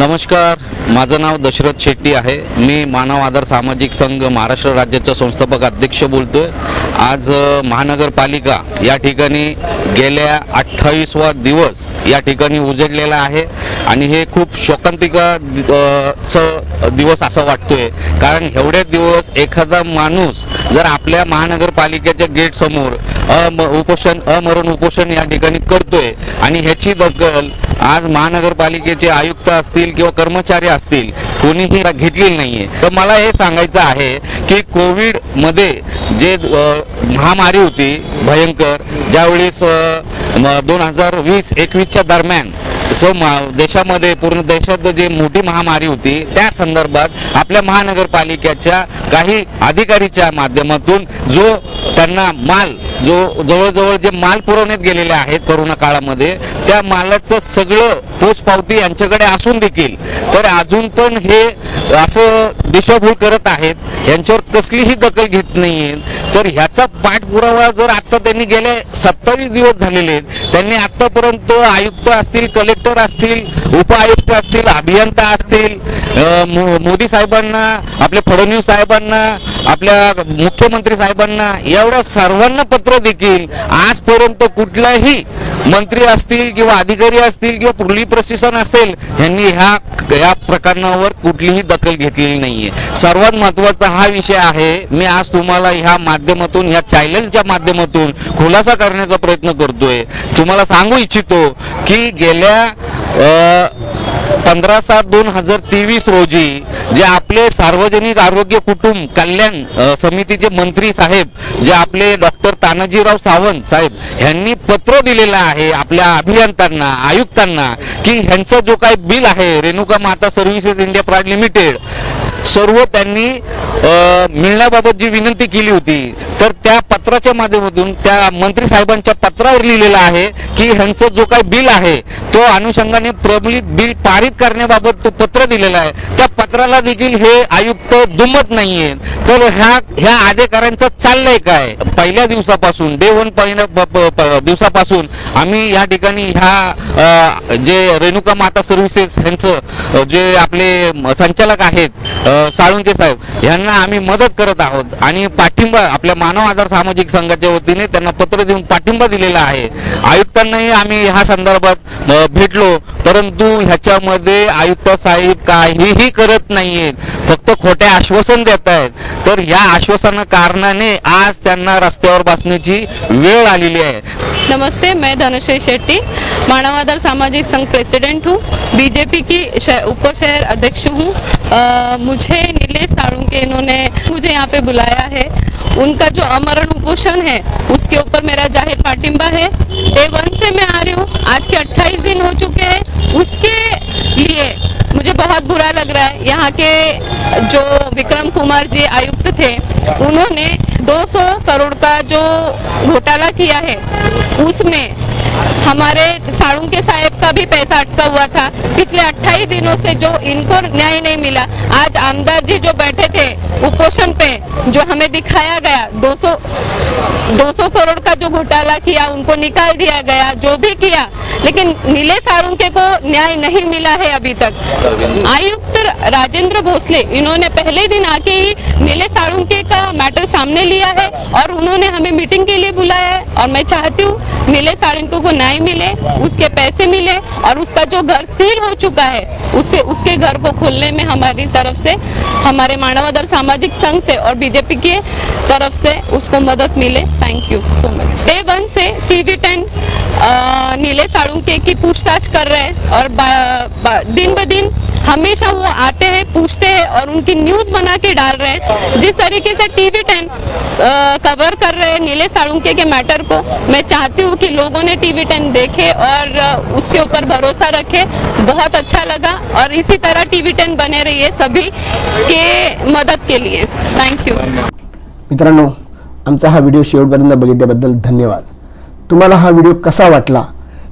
नमस्कार माझं नाव दशरथ शेट्टी आहे. मी मानव आधार सामाजिक संघ महाराष्ट्र राज्याचा संस्थापक अध्यक्ष बोलतोय. आज महानगरपालिका या ठिकाणी गेल्या अठ्ठावीसवा दिवस या ठिकाणी उजडलेला आहे आणि हे खूप शोकांतिका दिवस असं वाटतोय. कारण एवढे दिवस एखादा माणूस जर आपल्या महानगरपालिकेच्या गेट समोर अम उपोषण अमरण उपोषण या ठिकाणी करतोय आणि ह्याची दखल आज महानगरपालिकेचे आयुक्त असतील किंवा कर्मचारी असतील कोणीही घेतलेली नाहीये. तर मला हे सांगायचं आहे की कोविडमध्ये जे महामारी होती भयंकर ज्यावेळेस दोन हजार वीस एकवीसच्या दरम्यान स देशामध्ये पूर्ण देशात जे मोठी महामारी होती त्या संदर्भात आपल्या महानगरपालिकेच्या काही अधिकारीच्या माध्यमातून जो त्यांना माल जो जवळजवळ जे माल पुरवण्यात गेलेले आहेत कोरोना काळामध्ये त्या मालाचं सगळं पोचपावती यांच्याकडे असून देखील तर अजून पण हे असं दिशाभूल करत आहेत यांच्यावर कसलीही दखल घेत नाहीये. तर ह्याचा पाठपुरावा जर आता त्यांनी गेले सत्तावीस दिवस झालेले आहेत त्यांनी आतापर्यंत आयुक्त असतील कलेक्टर असतील उपआयुक्त असतील अभियंता असतील मोदी साहेबांना आपल्या फडणवीस साहेबांना आपल्या मुख्यमंत्री साहेबांना एवढ्या सर्वांना पत्र देखील आजपर्यंत कुठलाही मंत्री असतील किंवा अधिकारी असतील किंवा पोलीस प्रशासन असेल यांनी ह्या या प्रकरणावर कुठलीही दखल घेतलेली नाहीये. सर्वात महत्त्वाचा हा विषय आहे मी आज तुम्हाला ह्या माध्यमातून ह्या चॅनलच्या माध्यमातून खुलासा करण्याचा प्रयत्न करतोय. तुम्हाला सांगू इच्छितो की गेल्या पंधरा सात दोन हजार तेवीस रोजी जे आपले सार्वजनिक आरोग्य कुटुंब कल्याण समितीचे मंत्री साहेब जे आपले डॉक्टर तानाजीराव सावंत साहेब यांनी पत्र दिलेलं आहे आपल्या अभियंत्यांना आयुक्तांना की ह्यांचा जो काही बिल आहे रेणुका माता सर्व्हिसेस इंडिया प्रायव्हेट लिमिटेड सर्व त्यांनी मिळण्याबाबत जी विनंती केली होती तर त्या पत्राच्या माध्यमातून त्या मंत्री साहेबांच्या पत्रावर लिहिलेलं आहे की ह्यांचं जो काही बिल आहे तो अनुषंगाने प्रबलित बिल पारित करण्याबाबत तो पत्र दिलेला आहे. त्या पत्राला देखील हे आयुक्त दुमत नाहीये. तर ह्या ह्या अधिकाऱ्यांचं चाललंय काय? पहिल्या दिवसापासून डे वन पहिल्या दिवसापासून आम्ही या ठिकाणी ह्या जे रेणुका माता सर्व्हिसेस ह्यांचं जे आपले संचालक आहेत साळुंके साहेब यांना आम्ही मदत करत आहोत आणि पाठिंबा आपल्या मानव आधार सामाजिक संघाच्या वतीने त्यांना पत्र देऊन पाठिंबा दिलेला आहे. आयुक्तांनाही आम्ही ह्या संदर्भात भेटलो परंतु ह्याच्यामध्ये आयुक्त साहेब काहीही करत नाहीयेत फक्त खोटे आश्वासन देत आहेत तर या आश्वासना कारणाने आज त्यांना रस्त्यावर बसण्याची वेळ आलेली आहे. नमस्ते मैं धनुश्री शेट्टी मानवाधार सामाजिक संघ प्रेसिडेंट हूँ. बीजेपी की श- उप शहर अध्यक्ष हूँ. मुझे मुझे नीलेश साळुंके इन्होंने मुझे यहाँ पे बुलाया है। उनका जो अमरण उपोषण है उसके ऊपर मेरा जाहिर पाटिंबा है। डे वन से मैं आ रही हूँ। आज के 28 दिन हो चुके हैं। उसके लिए मुझे बहुत बुरा लग रहा है। यहाँ के जो विक्रम कुमार जी आयुक्त थे उन्होंने 200 करोड़ का जो घोटाला किया है, उसमें हमारे साळुंके साहेब का भी पैसा अटका हुआ था। पिछले 28 दिनों से जो इनको न्याय नहीं मिला, आज आमदार जी जो बैठे थे उपोषण पे, जो हमें दिखाया गया 200 200 करोड़ का जो घोटाला किया, उनको निकाल दिया गया, जो भी किया, लेकिन नीले साळुंके को न्याय नहीं मिला है अभी तक। आयुक्त राजेंद्र भोसले, इन्होंने पहले दिन आके ही नीले मैटर सामने लिया है और उन्होंने हमें मीटिंग के लिए बुलाया है। और मैं चाहती हूँ नीले साळुंके को न्याय मिले, उसके पैसे मिले और उसका जो घर सील हो चुका है उससे उसके घर को खोलने में हमारी तरफ़ से, हमारे मानवाधार सामाजिक संघ से और बीजेपी के तरफ़ से उसको मदद मिले। Thank you so much day one से नीले की पूछताछ कर रहे हैं और बा- बा- दिन ब दिन हमेशा वो आते हैं पूछते हैं और उनकी न्यूज बना के डाल रहे हैं। जिस तरीके से टीवी टेन कवर कर रहे हैं नीले साळुंके के मैटर को मैं चाहती हूँ कि लोगों ने टीवी टेन देखे और उसके ऊपर भरोसा रखे। बहुत अच्छा लगा और इसी तरह टीवी टेन बने रहिए सभी के मदद के लिए। थैंक यू मित्रांनो आमचा हा व्हिडिओ शेवटपर्यंत बघितल्याबद्दल धन्यवाद. तुम्हाला हा व्हिडिओ कसा वाटला?